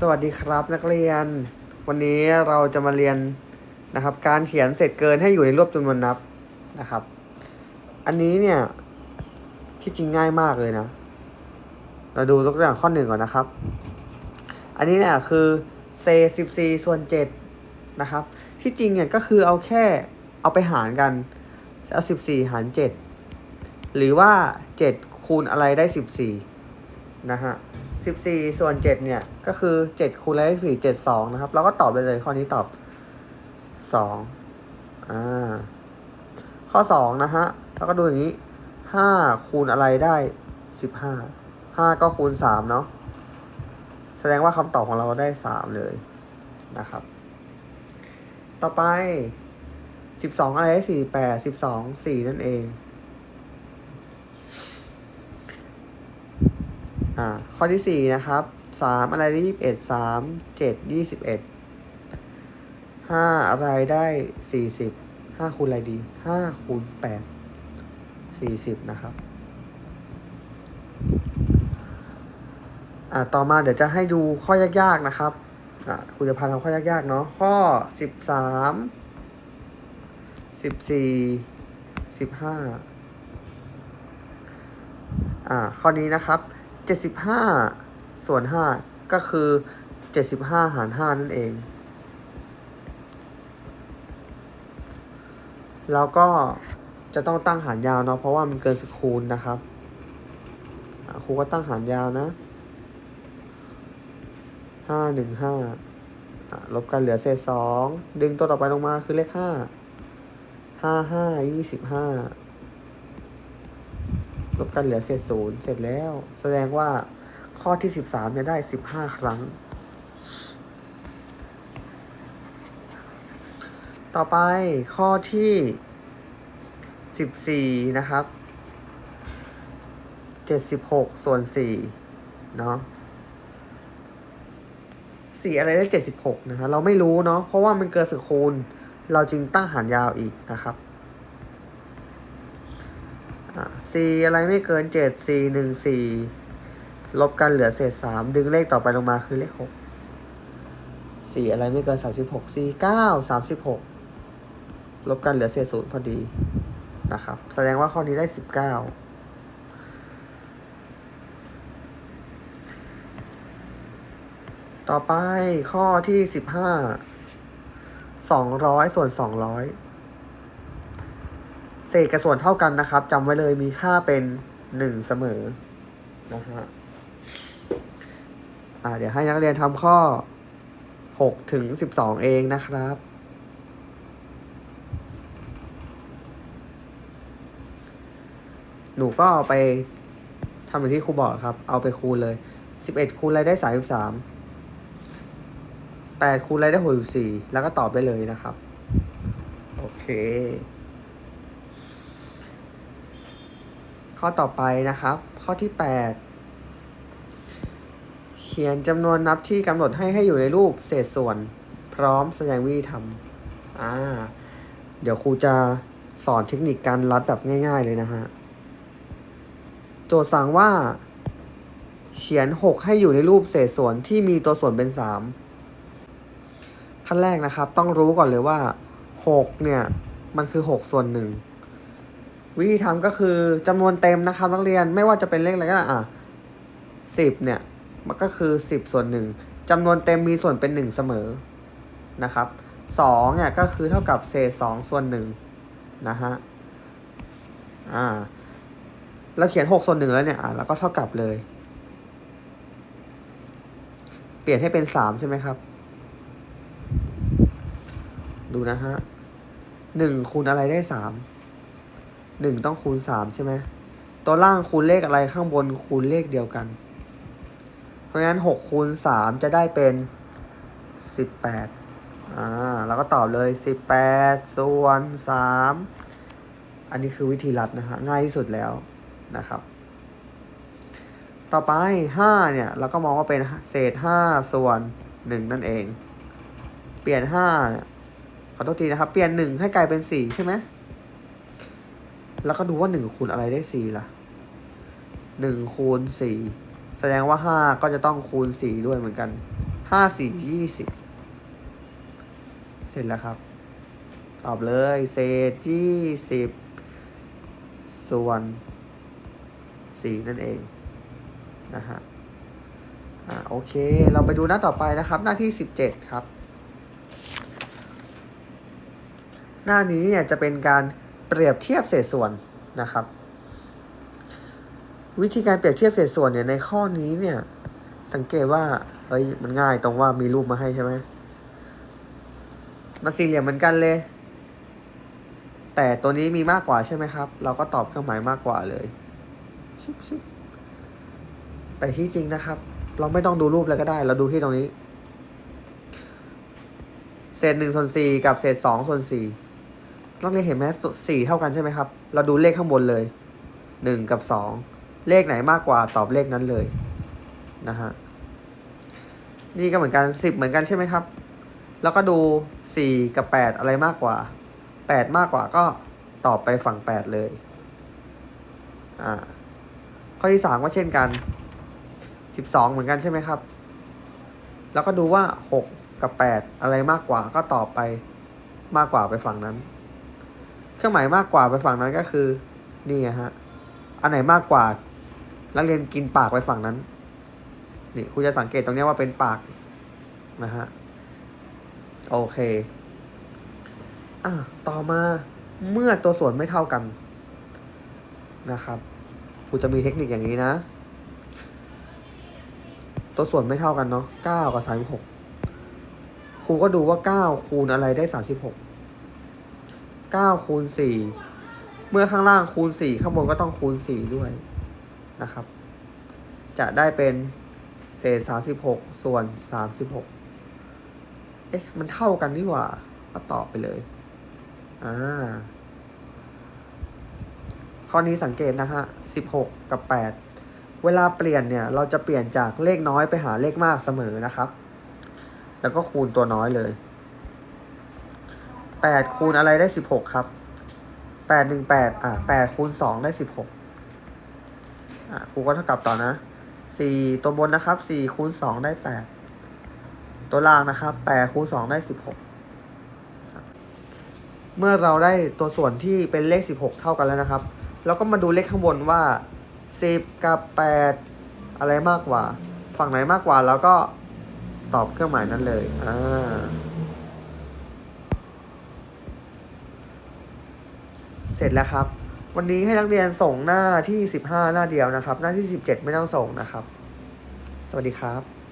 สวัสดีครับนักเรียน วันนี้เราจะมาเรียนนะครับ การเขียนเศษเกินให้อยู่ในรูปจำนวนนับนะครับ อันนี้เนี่ยที่จริงง่ายมากเลยนะ เราดูตัวอย่างข้อหนึ่งก่อนนะครับ อันนี้เนี่ยคือเศษสิบสี่ส่วนเจ็ดนะครับ ที่จริงเนี่ยก็คือเอาแค่เอาไปหารกันเอาสิบสี่หารเจ็ดหรือว่าเจ็ดคูณอะไรได้สิบสี่นะฮะ สิบสี่ส่วนเจ็ดเนี่ย ก็คือเจ็ดคูณเลขสี่เจ็ดสองนะครับ เราก็ตอบไปเลยข้อนี้ตอบสองอ่า ข้อสองนะฮะแล้วก็ดูอย่างนี้ห้าคูณอะไรได้สิบห้าห้าก็คูณสามเนาะแสดงว่าคำตอบของเราได้สามเลยนะครับ ต่อไปสิบสองอะไรได้สี่แปดสิบสองสี่นั่นเอง อ่าข้อที่สี่นะครับสามอะไรได้ยี่สิบเอ็ดสามเจ็ดยี่สิบเอ็ดห้าอะไรได้สี่สิบห้าคูณอะไรดีห้าคูณแปดสี่สิบนะครับ อ่าต่อมาเดี๋ยวจะให้ดูข้อยากๆนะครับอ่าคุณจะพาทำข้อยากๆเนาะข้อสิบสามสิบสี่สิบห้าอ่าข้อนี้นะครับ เจ็ดสิบห้าส่วนห้าก็คือเจ็ดสิบห้าหารห้านั่นเอง แล้วก็จะต้องตั้งหารยาวเนาะเพราะว่ามันเกินสคูณนะครับครูก็ตั้งหารยาวนะ ห้าหนึ่งห้าลบกันเหลือเศษสอง ดึงตัวต่อไปลงมาคือเลขห้า ห้าห้ายี่สิบห้า ลบกันเหลือเศษศูนย์เสร็จแล้ว แสดงว่าข้อที่สิบสามเนี่ยได้สิบห้าครั้ง ต่อไปข้อที่สิบสี่นะครับเจ็ดสิบหกส่วนสี่เนาะสี่อะไรได้เจ็ดสิบหกนะฮะเราไม่รู้เนาะเพราะว่ามันเกินสึกคูณ เราจึงตั้งหารยาวอีกนะครับ สี่อะไรไม่เกินเจ็ดสี่หนึ่งสี่ลบกันเหลือเศษสามดึงเลขต่อไปลงมาคือเลขหกสี่อะไรไม่เกินสามสิบหกสี่เก้าสามสิบหกลบกันเหลือเศษศูนย์พอดีนะครับ แสดงว่าข้อนี้ได้สิบเก้าต่อไปข้อที่สิบห้าสองร้อยส่วนสองร้อย ศษกับส่วนเท่ากันนะครับจำไว้เลยมีค่าเป็นหนึ่งเสมอนะฮะอ่าเดี๋ยวให้นักเรียนทำข้อหกถึงสิบสองเองนะครับ หนูก็เอาไปทำอย่างที่ครูบอกครับ เอาไปคูณเลยสิบเอ็ดคูณอะไรได้สามสิบสามแปดคูณอะไรได้หกสิบสี่แล้วก็ตอบไปเลยนะครับ โอเค ข้อต่อไปนะครับ ข้อที่ 8 เขียนจำนวนนับที่กำหนดให้ให้อยู่ในรูปเศษส่วน พร้อมแสดงวิธีทำอ่า เดี๋ยวครูจะสอนเทคนิคการรัดแบบง่าย ๆเลยนะฮะ โจทย์สั่งว่า เขียน 6 ให้อยู่ในรูปเศษส่วนที่มีตัวส่วนเป็น 3 ขั้นแรกนะครับ ต้องรู้ก่อนเลยว่า 6 เนี่ย มันคือ 6 ส่วนหนึ่ง วิธีทำก็คือจำนวนเต็มนะครับนักเรียนไม่ว่าจะเป็นเลขอะไรก็ได้อะสิบเนี่ยมันก็คือสิบส่วนหนึ่งจำนวนเต็มมีส่วนเป็นหนึ่งเสมอนะครับสองเนี่ยก็คือเท่ากับเศษสองส่วนหนึ่งนะฮะอ่าเราเขียนหกส่วนหนึ่งแล้วเนี่ยอะแล้วก็เท่ากับเลย เปลี่ยนให้เป็นสามใช่ไหมครับ ดูนะฮะหนึ่งคูณอะไรได้สาม หนึ่งต้องคูณสามใช่ไหมตัวล่างคูณเลขอะไรข้างบนคูณเลขเดียวกัน เพราะงั้นหกคูณสามจะได้เป็นสิบแปดอ่าเราก็ตอบเลยสิบแปดส่วนสามอันนี้คือวิธีรัดนะฮะง่ายที่สุดแล้วนะครับ ต่อไปห้าเนี่ยเราก็มองว่าเป็นเศษห้าส่วนหนึ่งนั่นเอง เปลี่ยนห้าขอโทษทีนะครับ เปลี่ยนหนึ่งให้กลายเป็นสี่ใช่ไหม แล้วก็ดูว่าหนึ่งคูณอะไรได้สี่ล่ะหนึ่งคูณสี่แสดงว่าห้าก็จะต้องคูณสี่ด้วยเหมือนกันห้าสี่ยี่สิบเสร็จแล้วครับ ตอบเลยเศษยี่สิบส่วนสี่นั่นเองนะฮะอ่าโอเค เราไปดูหน้าต่อไปนะครับ หน้าที่สิบเจ็ดครับ หน้านี้เนี่ยจะเป็นการ เปรียบเทียบเศษส่วนนะครับ วิธีการเปรียบเทียบเศษส่วนเนี่ยในข้อนี้เนี่ยสังเกตว่าเอ้ยมันง่ายตรงว่ามีรูปมาให้ใช่ไหมมันสี่เหลี่ยมเหมือนกันเลย แต่ตัวนี้มีมากกว่าใช่ไหมครับ เราก็ตอบเครื่องหมายมากกว่าเลยชิบชิบแต่ที่จริงนะครับ เราไม่ต้องดูรูปเลยก็ได้ เราดูที่ตรงนี้ เศษหนึ่งส่วนสี่กับเศษสองส่วนสี่ ต้องเรียนเห็นไหมสี่เท่ากันใช่ไหมครับ เราดูเลขข้างบนเลยหนึ่งกับสองเลขไหนมากกว่าตอบเลขนั้นเลยนะฮะนี่ก็เหมือนกันสิบเหมือนกันใช่ไหมครับ แล้วก็ดูสี่กับแปดอะไรมากกว่าแปดมากกว่าก็ตอบไปฝั่งแปดเลยอ่าข้อที่สามก็เช่นกันสิบสองเหมือนกันใช่ไหมครับ แล้วก็ดูว่าหกกับแปดอะไรมากกว่าก็ตอบไปมากกว่าไปฝั่งนั้น รื่องหมายมากกว่าไปฝั่งนั้นก็คือ นี่ฮะ อันไหนมากกว่า นักเรียนกินปากไปฝั่งนั้น นี่คุณจะสังเกตตรงนี้ว่าเป็นปากนะฮะ โอเค อะ ต่อมาเมื่อตัวส่วนไม่เท่ากันนะครับครูจะมีเทคนิคอย่างนี้นะ ตัวส่วนไม่เท่ากันเนาะเก้ากับสามหกครูก็ดูว่าเก้าคูณอะไรได้สามสิบหกเก้าคูณสี่เมื่อข้างล่างคูณสี่ข้างบนก็ต้องคูณสี่ด้วยนะครับ จะได้เป็นเศษสามสิบหกส่วนสามสิบหกเอ๊ะ มันเท่ากันนี่หว่า ก็ตอบไปเลย อ่า ข้อนี้สังเกตนะฮะสิบหกกับแปดเวลาเปลี่ยนเนี่ย เราจะเปลี่ยนจากเลขน้อยไปหาเลขมากเสมอนะครับ แล้วก็คูณตัวน้อยเลย แปดคูณอะไรได้สิบหกครับแปดหนึ่งแปดอะแปดคูณสองได้สิบหกอะครูก็เท่ากับต่อนะสี่ตัวบนนะครับสี่คูณสองได้แปดตัวล่างนะครับแปดคูณสองได้สิบหกเมื่อเราได้ตัวส่วนที่เป็นเลข 16 เท่ากันแล้วนะครับ เราก็มาดูเลขข้างบนว่า 10 กับ 8 อะไรมากกว่า ฝั่งไหนมากกว่าเราก็ตอบเครื่องหมายนั้นเลย อ่า เสร็จแล้วครับ วันนี้ให้นักเรียนส่งหน้าที่ 15 หน้าเดียวนะครับ หน้าที่ 17 ไม่ต้องส่งนะครับ สวัสดีครับ